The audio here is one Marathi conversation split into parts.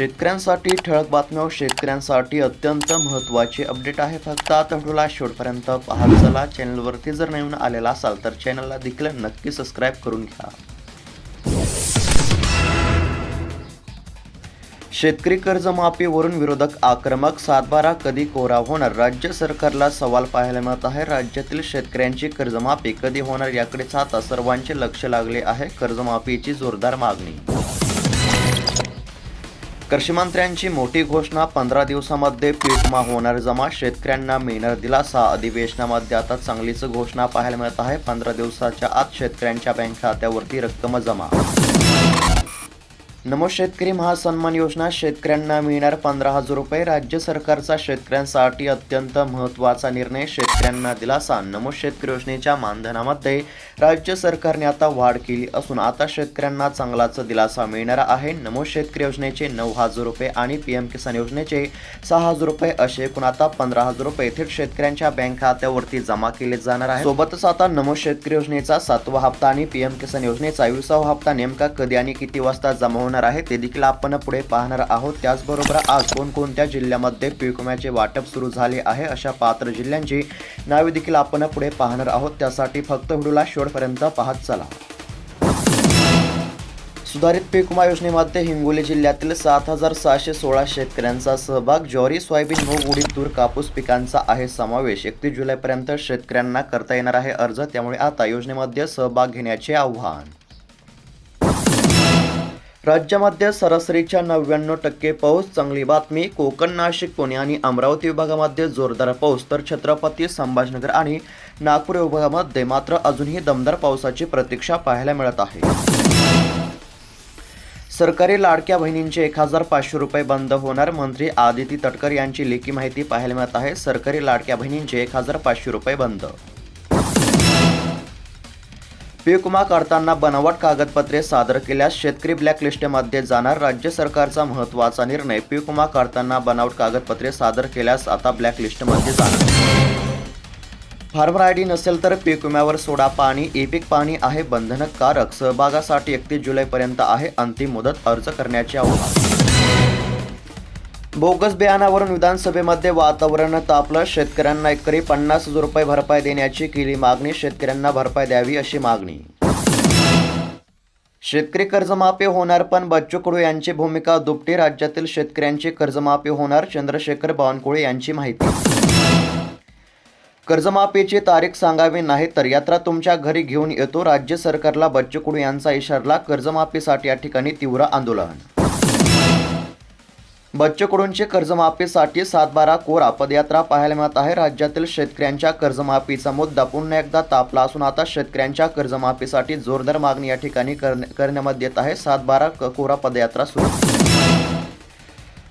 शेतकऱ्यांसाठी ठळक बातम्या शेतकऱ्यांसाठी अत्यंत महत्त्वाची अपडेट आहे फक्त आता शेवटपर्यंत पाहत चला. चॅनलवरती जर नवीन आलेला असाल तर चॅनलला देखील नक्की सबस्क्राईब करून घ्या. शेतकरी कर्जमाफीवरून विरोधक आक्रमक सातबारा कधी कोरा होणार? राज्य सरकारला सवाल पाहायला मिळत आहे. राज्यातील शेतकऱ्यांची कर्जमाफी कधी होणार याकडेच आता सर्वांचे लक्ष लागले आहे. कर्जमाफीची जोरदार मागणी कृषीमंत्र्यांची मोठी घोषणा पंधरा दिवसामध्ये पीकमा होणार जमा. शेतकऱ्यांना मिळणार दिलासा. अधिवेशनामध्ये आता चांगलीच घोषणा पाहायला मिळत आहे. पंधरा दिवसाच्या आत शेतकऱ्यांच्या बँक खात्यावरती रक्कम जमा. नमो शेतकरी महासन्मान योजना शेतकऱ्यांना मिळणार पंधरा हजार रुपये. राज्य सरकारचा शेतकऱ्यांसाठी अत्यंत महत्त्वाचा निर्णय शेतकऱ्यांना दिलासा. नमो शेतकरी योजनेच्या मानधनामध्ये राज्य सरकारने आता वाढ केली असून आता शेतकऱ्यांना चांगलाच दिलासा मिळणार आहे. नमो शेतकरी योजनेचे नऊ हजार रुपये आणि पी एम किसान योजनेचे सहा हजार रुपये असे एकूण आता पंधरा हजार रुपये थेट शेतकऱ्यांच्या बँक खात्यावरती जमा केले जाणार आहे सोबतच आता नमो शेतकरी योजनेचा सातवा हप्ता आणि पी एम किसान योजनेचा विसावा हप्ता नेमका कधी आणि किती वाजता जमा होणार आहे ते देखील आपण पुढे पाहणार आहोत. त्याचबरोबर आज कोणकोणत्या जिल्ह्यामध्ये पीक विम्याचे वाटप सुरू झाले आहे अशा पात्र जिल्ह्यांची नावे देखील आपण पुढे पाहणार आहोत. त्यासाठी फक्त व्हिडिओला शेवटपर्यंत पाहत चला. सुधारित पीक विमा योजनेमध्ये हिंगोली जिल्ह्यातील सात हजार सहाशे सोळा शेतकऱ्यांचा सहभाग ज्वारी सोयाबीन मूग उडीद तूर कापूस पिकांचा आहे समावेश. एकतीस जुलैपर्यंत शेतकऱ्यांना करता येणार आहे अर्ज त्यामुळे आता योजनेमध्ये सहभाग घेण्याचे आव्हान. राज्यामध्ये सरासरीच्या नव्याण्णव टक्के पाऊस चांगली बातमी कोकण नाशिक पुणे आणि अमरावती विभागामध्ये जोरदार पाऊस तर छत्रपती संभाजीनगर आणि नागपूर विभागामध्ये मात्र अजूनही दमदार पावसाची प्रतीक्षा पाहायला मिळत आहे. सरकारी लाडक्या बहिणींचे एक हजार पाचशे रुपये बंद होणार मंत्री आदिती तटकर यांची लेखी माहिती पाहायला मिळत आहे. सरकारी लाडक्या बहिणींचे एक हजार पाचशे रुपये बंद पीक विमा करताना बनावट कागदपत्रे सादर केल्यास शेतकरी ब्लॅकलिस्टमध्ये जाणार राज्य सरकारचा महत्त्वाचा निर्णय. पीक विमा करताना बनावट कागदपत्रे सादर केल्यास आता ब्लॅकलिस्टमध्ये जाणार. फार्मर आय डी नसेल तर पीक विम्यावर सोडा पाणी ई पीक पाणी आहे बंधनकारक. सहभागासाठी एकतीस जुलैपर्यंत आहे अंतिम मुदत अर्ज करण्याचे आव्हान. बोगस बियाणावरून विधानसभेमध्ये वातावरण तापलं. शेतकऱ्यांना एकरी पन्नास हजार रुपये भरपाई देण्याची केली मागणी. शेतकऱ्यांना भरपाई द्यावी अशी मागणी. शेतकरी कर्जमाफी होणार पण बच्चू कडू यांची भूमिका दुपटी. राज्यातील शेतकऱ्यांची कर्जमाफी होणार चंद्रशेखर बावनकुळे यांची माहिती. कर्जमाफीची तारीख सांगावी नाही तर यात्रा तुमच्या घरी घेऊन येतो. राज्य सरकारला बच्चू कडू यांचा इशारला कर्जमाफीसाठी या ठिकाणी तीव्र आंदोलन. बच्चू कडूंची कर्जमाफीसाठी सातबारा कोरा पदयात्रा पाहायला मिळत आहे. राज्यातील शेतकऱ्यांच्या कर्जमाफीचा मुद्दा पुन्हा एकदा तापला असून आता शेतकऱ्यांच्या कर्जमाफीसाठी जोरदार मागणी या ठिकाणी करण्या- करण्यामध्ये येत आहे. सातबारा क- कोरा पदयात्रा सुरू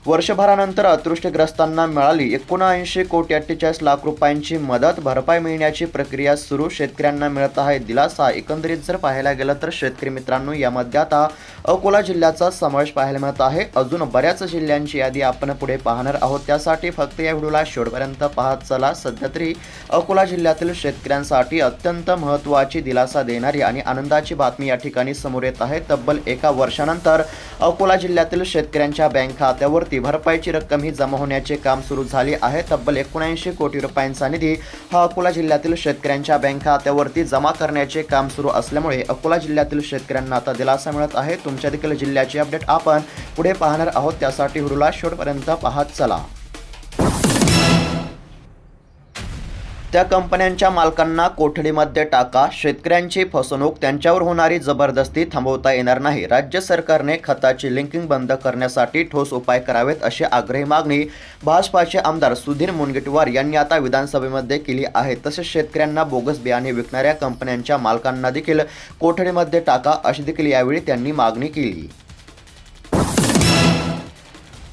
वर्षभरानंतर अतृष्टग्रस्तांना मिळाली. एकोणऐंशी कोटी अठ्ठेचाळीस लाख रुपयांची मदत भरपाई मिळण्याची प्रक्रिया सुरू. शेतकऱ्यांना मिळत आहे दिलासा. एकंदरीत जर पाहायला गेलं तर शेतकरी मित्रांनो यामध्ये आता अकोला जिल्ह्याचा समावेश पाहायला मिळत आहे. अजून बऱ्याच जिल्ह्यांची यादी आपण पुढे पाहणार आहोत. त्यासाठी फक्त या व्हिडिओला शेवटपर्यंत पाहत चला. सध्या तरी अकोला जिल्ह्यातील शेतकऱ्यांसाठी अत्यंत महत्त्वाची दिलासा देणारी आणि आनंदाची बातमी या ठिकाणी समोर येत आहे. तब्बल एका वर्षानंतर अकोला जिल्ह्यातील शेतकऱ्यांच्या बँक खात्यावर खात्यावरती भरपाईची रक्कम ही जमा होण्याचे काम सुरू झाले आहे. तब्बल एकोणऐंशी कोटी रुपयांचा निधी हा अकोला जिल्ह्यातील शेतकऱ्यांच्या बँक खात्यावरती जमा करण्याचे काम सुरू असल्यामुळे अकोला जिल्ह्यातील शेतकऱ्यांना आता दिलासा मिळत आहे. तुमच्या देखील जिल्ह्याची अपडेट आपण पुढे पाहणार आहोत. त्यासाठी हुरुला शेवटपर्यंत पाहत चला. त्या कंपन्यांच्या मालकांना कोठडीमध्ये टाका शेतकऱ्यांची फसवणूक त्यांच्यावर होणारी जबरदस्ती थांबवता येणार नाही. राज्य सरकारने खताची लिंकिंग बंद करण्यासाठी ठोस उपाय करावेत अशी आग्रही मागणी भाजपाचे आमदार सुधीर मुनगंटीवार यांनी आता विधानसभेमध्ये केली आहे. तसेच शेतकऱ्यांना बोगस बियाणे विकणाऱ्या कंपन्यांच्या मालकांना देखील कोठडीमध्ये टाका अशी देखील यावेळी त्यांनी मागणी केली.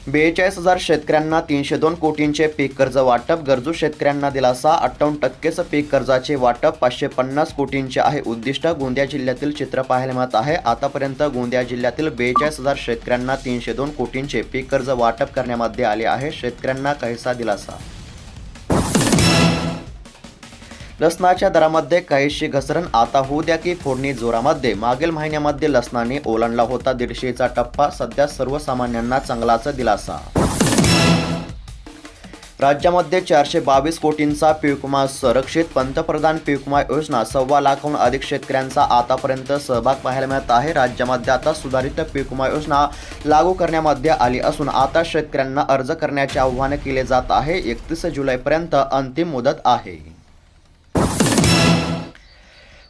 बेचाळीस हजार शेतकऱ्यांना तीनशे दोन कोटींचे पीक कर्ज वाटप. गरजू शेतकऱ्यांना दिलासा अठ्ठावन्न टक्केच पीक कर्जाचे वाटप पाचशे पन्नास कोटींचे आहे उद्दिष्ट. गोंदिया जिल्ह्यातील चित्र पाहायला मिळत आहे. आतापर्यंत गोंदिया जिल्ह्यातील बेचाळीस हजार शेतकऱ्यांना तीनशे दोन कोटींचे पीक कर्ज वाटप करण्यामध्ये आले आहे. शेतकऱ्यांना काहीसा दिलासा. लसणाच्या दरामध्ये काहीशी घसरण. आता होऊ द्या की फोडणी जोरामध्ये. मागील महिन्यामध्ये लसणाने ओलांडला होता दीडशेचा टप्पा. सध्या सर्वसामान्यांना चांगलाच दिलासा. राज्यामध्ये चारशे बावीस कोटींचा पीक विमा संरक्षित. पंतप्रधान पीक विमा योजना सव्वा लाखहून अधिक शेतकऱ्यांचा आतापर्यंत सहभाग पाहायला मिळत आहे. राज्यामध्ये आता सुधारित पीक विमा योजना लागू करण्यामध्ये आली असून आता शेतकऱ्यांना अर्ज करण्याचे आव्हान केले जात आहे. एकतीस जुलैपर्यंत अंतिम मुदत आहे.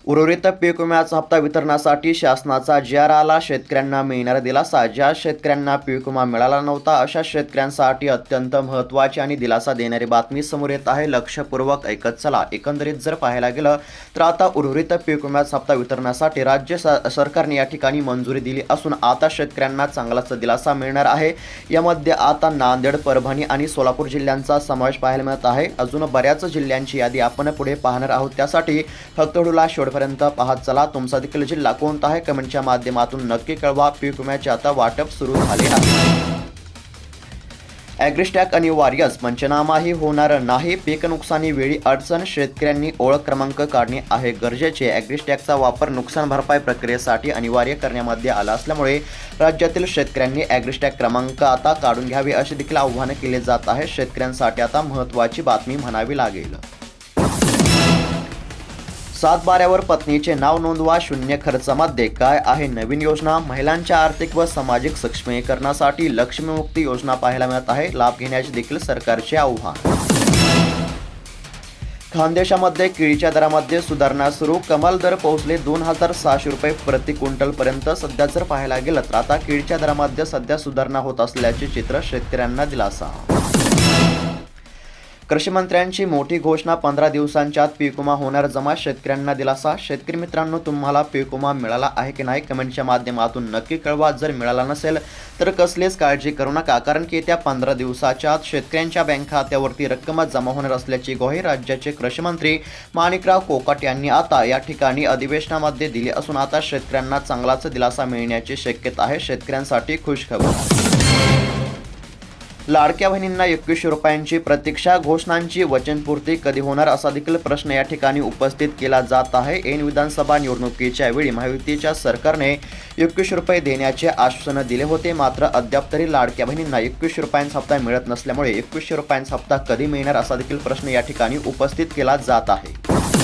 उर्वरित पीक विम्याचा हप्ता वितरणासाठी शासनाचा जी आर आला शेतकऱ्यांना मिळणारा दिलासा. ज्या शेतकऱ्यांना पीक विमा मिळाला नव्हता अशा शेतकऱ्यांसाठी अत्यंत महत्त्वाची आणि दिलासा देणारी बातमी समोर येत आहे. लक्षपूर्वक ऐकत चला. एकंदरीत जर पाहायला गेलं तर आता उर्वरित पीक विम्याचा हप्ता वितरणासाठी राज्य स- सरकारने या ठिकाणी मंजुरी दिली असून आता शेतकऱ्यांना चांगलाच दिलासा मिळणार आहे. यामध्ये आता नांदेड परभणी आणि सोलापूर जिल्ह्यांचा समावेश पाहायला मिळत आहे. अजून बऱ्याच जिल्ह्यांची यादी आपण पुढे पाहणार आहोत. त्यासाठी फक्त व्हिडिओला आतापर्यंत पाहत चला. तुमचा देखील जिल्हा कोणता आहे? कमेंटच्या माध्यमातून नक्की कळवा. पीक विम्याचे आता वाटप सुरू झाले आहे. ॲग्रिस्टॅक अनिवार्यच पंचनामाही होणार नाही. पीक नुकसानी वेळी अडचण. शेतकऱ्यांनी ओळख क्रमांक काढणे आहे गरजेचे. ॲग्रिस्टॅकचा वापर नुकसान भरपाई प्रक्रियेसाठी अनिवार्य करण्यामध्ये आला असल्यामुळे राज्यातील शेतकऱ्यांनी ॲग्रिस्टॅक क्रमांक आता काढून घ्यावे असे देखील आव्हान केले जात आहे शेतकऱ्यांसाठी आता महत्त्वाची बातमी म्हणावी लागेल. सात बाऱ्यावर पत्नीचे नाव नोंदवा शून्य खर्चामध्ये काय आहे? नवीन योजना महिलांच्या आर्थिक व सामाजिक सक्षमीकरणासाठी लक्ष्मीमुक्ती योजना पाहायला मिळत आहे. लाभ घेण्याचे देखील सरकारचे आव्हान. खानदेशामध्ये केळीच्या दरामध्ये सुधारणा सुरू. कमाल दर पोहोचले दोन हजार सहाशे रुपये प्रति क्विंटल पर्यंत. सध्या जर पाहायला गेलं तर आता केळीच्या दरामध्ये सध्या सुधारणा होत असल्याचे चित्र शेतकऱ्यांना दिलासा. कृषीमंत्र्यांची मोठी घोषणा पंधरा दिवसांच्या आत पीक विमा होणार जमा. शेतकऱ्यांना दिलासा. शेतकरी मित्रांनो तुम्हाला पीक विमा मिळाला आहे की नाही कमेंटच्या माध्यमातून नक्की कळवा. जर मिळाला नसेल तर कसलीच काळजी करू नका. कारण की येत्या पंधरा दिवसाच्या आत शेतकऱ्यांच्या बँक खात्यावरती रक्कम जमा होणार असल्याची ग्वाही राज्याचे कृषीमंत्री माणिकराव कोकाट यांनी आता या ठिकाणी अधिवेशनामध्ये दिली असून आता शेतकऱ्यांना चांगलाच दिलासा मिळण्याची शक्यता आहे. शेतकऱ्यांसाठी खुशखबर लाडक्या बहिणींना एकवीसशे रुपयांची प्रतीक्षा घोषणांची वचनपूर्ती कधी होणार असा देखील प्रश्न या ठिकाणी उपस्थित केला जात आहे. ऐन विधानसभा निवडणुकीच्या वेळी महायुतीच्या सरकारने एकवीसशे रुपये देण्याचे आश्वासन दिले होते. मात्र अद्याप तरी लाडक्या बहिणींना एकवीसशे रुपयांचा हप्ता मिळत नसल्यामुळे एकवीसशे रुपयांचा हप्ता कधी मिळणार असा देखील प्रश्न या ठिकाणी उपस्थित केला जात आहे.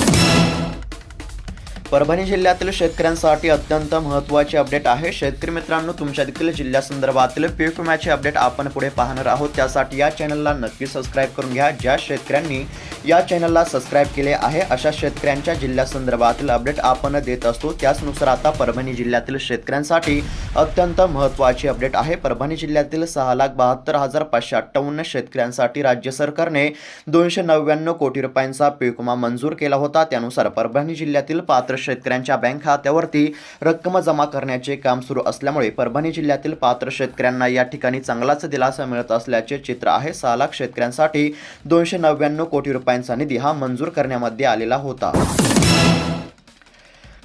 परभणी जिल्ह्यातील शेतकऱ्यांसाठी अत्यंत महत्त्वाचे अपडेट आहे. शेतकरी मित्रांनो तुमच्या देखील जिल्ह्यासंदर्भातील पीक विम्याचे अपडेट आपण पुढे पाहणार आहोत. त्यासाठी या चॅनलला नक्की सबस्क्राईब करून घ्या. ज्या शेतकऱ्यांनी या चॅनलला सबस्क्राईब केले आहे अशा शेतकऱ्यांच्या जिल्ह्यासंदर्भातील अपडेट आपण देत असतो. त्याचनुसार आता परभणी जिल्ह्यातील शेतकऱ्यांसाठी अत्यंत महत्त्वाचे अपडेट आहे. परभणी जिल्ह्यातील सहा लाख बहात्तर हजार पाचशे अठ्ठावन्न शेतकऱ्यांसाठी राज्य सरकारने दोनशे नव्याण्णव कोटी रुपयांचा पीक विमा मंजूर केला होता. त्यानुसार परभणी जिल्ह्यातील पात्र शेतकऱ्यांच्या बँक खात्यावरती रक्कम जमा करण्याचे काम सुरू असल्यामुळे परभणी जिल्ह्यातील पात्र शेतकऱ्यांना या ठिकाणी चांगलाच दिलासा मिळत असल्याचे चित्र आहे. सहा लाख शेतकऱ्यांसाठी दोनशे नव्याण्णव कोटी रुपयांचा निधी हा मंजूर करण्यामध्ये आलेला होता.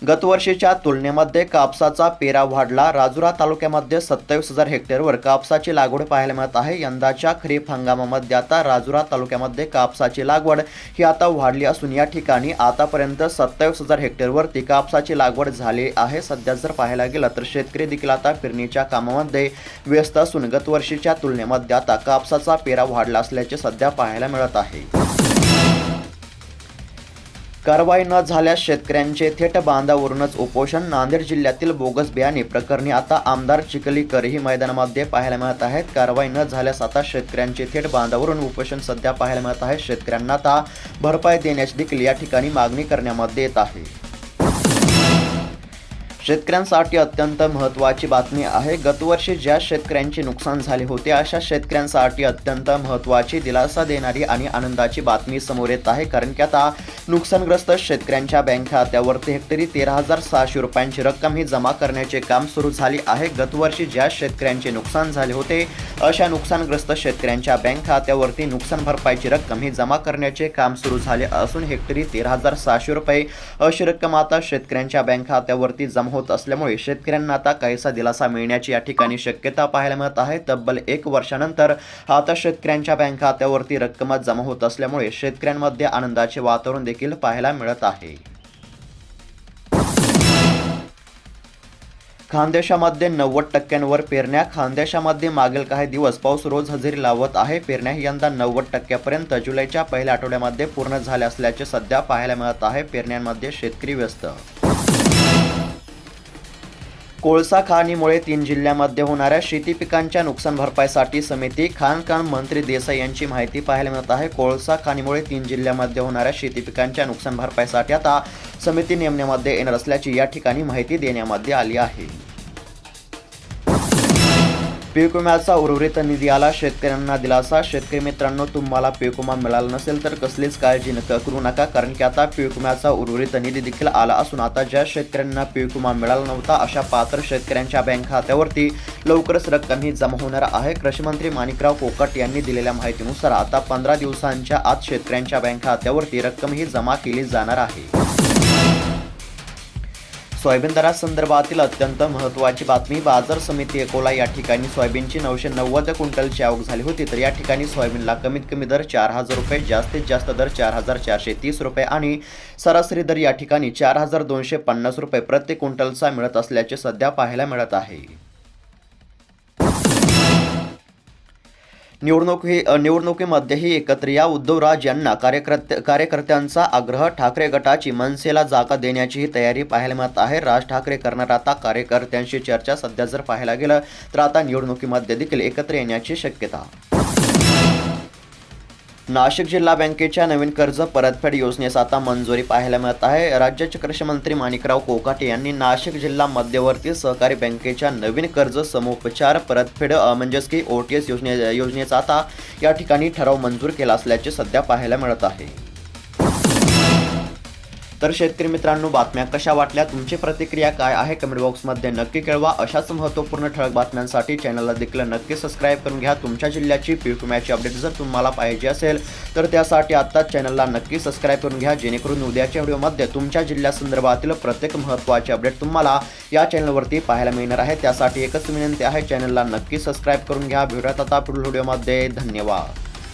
गतवर्षीच्या तुलनेमध्ये कापसाचा पेरा वाढला. राजुरा तालुक्यामध्ये सत्तावीस हजार हेक्टरवर कापसाची लागवड पाहायला मिळत आहे. यंदाच्या खरीप हंगामामध्ये आता राजुरा तालुक्यामध्ये कापसाची लागवड ही आता वाढली असून या ठिकाणी आतापर्यंत सत्तावीस हजार हेक्टरवरती कापसाची लागवड झाली आहे. सध्या जर पाहायला गेलं तर शेतकरी देखील आता पेरणीच्या कामामध्ये व्यस्त असून गतवर्षीच्या तुलनेमध्ये आता कापसाचा पेरा वाढला असल्याचे सध्या पाहायला मिळत आहे. कारवाई न झाल्यास शेतकऱ्यांचे थेट बांधावरूनच उपोषण. नांदेड जिल्ह्यातील बोगस बियाणे प्रकरणी आता आमदार चिखलीकरही मैदानामध्ये पाहायला मिळत आहेत. कारवाई न झाल्यास आता शेतकऱ्यांचे थेट बांधावरून उपोषण सध्या पाहायला मिळत आहे. शेतकऱ्यांना आता भरपाई देण्याची देखील या ठिकाणी मागणी करण्यामध्ये येत आहे. शेतकऱ्यांसाठी अत्यंत महत्त्वाची बातमी आहे. गतवर्षी ज्या शेतकऱ्यांचे नुकसान झाले होते अशा शेतकऱ्यांसाठी अत्यंत महत्त्वाची दिलासा देणारी आणि आनंदाची बातमी समोर येत आहे. कारण की आता नुकसानग्रस्त शेतकऱ्यांच्या बँक खात्यावरती हेक्टरी तेरा हजार सहाशे रुपयांची रक्कम ही जमा करण्याचे काम सुरू झाले आहे. गतवर्षी ज्या शेतकऱ्यांचे नुकसान झाले होते अशा नुकसानग्रस्त शेतकऱ्यांच्या बँक खात्यावरती नुकसान भरपाईची रक्कम ही जमा करण्याचे काम सुरू झाले असून हेक्टरी तेरा हजार सहाशे रुपये अशी रक्कम आता शेतकऱ्यांच्या बँक खात्यावरती जमा होत असल्यामुळे शेतकऱ्यांना आता काहीसा दिलासा मिळण्याची या ठिकाणी शक्यता पाहायला मिळत आहे. तब्बल एक वर्षानंतर आता शेतकऱ्यांच्या बँक खात्यावरती रक्कम जमा होत असल्यामुळे शेतकऱ्यांमध्ये आनंदाचे वातावरण देखील पाहायला मिळत आहे. खानदेशामध्ये नव्वद टक्क्यांवर पेरण्या खानदेशामध्ये मागील काही दिवस पाऊस रोज हजेरी लावत आहे. पेरण्या यंदा नव्वद टक्क्यापर्यंत जुलैच्या पहिल्या आठवड्यामध्ये पूर्ण झाल्या असल्याचे सध्या पाहायला मिळत आहे. पेरण्यांमध्ये शेतकरी व्यस्त कोळसा खाणीमुळे तीन जिल्ह्यामध्ये होणाऱ्या शेती पिकांच्या नुकसान भरपाईसाठी समिती खाणकाम मंत्री देसाई यांची माहिती पाहायला मिळत आहे. कोळसा खाणीमुळे तीन जिल्ह्यामध्ये होणाऱ्या शेती पिकांच्या नुकसान भरपाईसाठी आता समिती नेमण्यामध्ये येणार असल्याची या ठिकाणी माहिती देण्यामध्ये आली आहे. पीक विम्याचा उर्वरित निधी आला. शेतकऱ्यांना दिलासा. शेतकरी मित्रांनो तुम्हाला पीक विमा मिळाला नसेल तर कसलीच काळजी नका करू नका कारण की आता पीक विम्याचा उर्वरित निधी देखील आला असून आता ज्या शेतकऱ्यांना पीक विमा मिळाला नव्हता अशा पात्र शेतकऱ्यांच्या बँक खात्यावरती लवकरच रक्कम ही जमा होणार आहे. कृषी मंत्री माणिकराव कोकट यांनी दिलेल्या माहितीनुसार आता पंधरा दिवसांच्या आत शेतकऱ्यांच्या बँक खात्यावरती रक्कम ही जमा केली जाणार आहे. सोयाबीन दरासंदर्भातील अत्यंत महत्त्वाची बातमी बाजार समिती एकोला या ठिकाणी सोयाबीनची नऊशे नव्वद क्विंटलची आवक झाली होती तर या ठिकाणी सोयाबीनला कमीत कमी दर चार हजार रुपये जास्तीत जास्त दर चार हजार चारशे तीस रुपये आणि सरासरी दर या ठिकाणी चार हजार दोनशे पन्नास रुपये प्रति क्विंटलचा मिळत असल्याचे सध्या पाहायला मिळत आहे. निवडणूक ही निवडणुकीमध्येही एकत्र या उद्धवराज यांना कार्यकर्ते कार्यकर्त्यांचा आग्रह ठाकरे गटाची मनसेला जागा देण्याचीही तयारी पाहायला मिळत आहे. राज ठाकरे करणार आता कार्यकर्त्यांशी चर्चा सध्या जर पाहायला गेलं तर आता निवडणुकीमध्ये देखील एकत्र येण्याची शक्यता. नाशिक जिल्हा बँकेच्या नवीन कर्ज परतफेड योजनेस आता मंजुरी पाहायला मिळत आहे. राज्याचे कृषी मंत्री माणिकराव कोकाटे यांनी नाशिक जिल्हा मध्यवर्ती सहकारी बँकेच्या नवीन कर्ज समुपचार परतफेड म्हणजेच की ओ टी एस योजने योजनेचा आता या ठिकाणी ठराव मंजूर केला असल्याचे सध्या पाहायला मिळत आहे. तर शेतकरी मित्रांनो बातम्या कशा वाटल्या? तुमची प्रतिक्रिया काय आहे? कमेंट बॉक्समध्ये नक्की कळवा. अशाच महत्त्वपूर्ण ठळक बातम्यांसाठी चॅनलला देखील नक्की सबस्क्राईब करून घ्या. तुमच्या जिल्ह्याची पीक विम्याची अपडेट जर तुम्हाला पाहिजे असेल तर त्यासाठी आत्ताच चॅनलला नक्की सबस्क्राईब करून घ्या. जेणेकरून उद्याच्या व्हिडिओमध्ये तुमच्या जिल्ह्यासंदर्भातील प्रत्येक महत्त्वाचे अपडेट तुम्हाला या चॅनलवरती पाहायला मिळणार आहे. त्यासाठी एकच विनंती आहे चॅनलला नक्की सबस्क्राईब करून घ्या. भेटूयात आता पुढील व्हिडिओमध्ये धन्यवाद.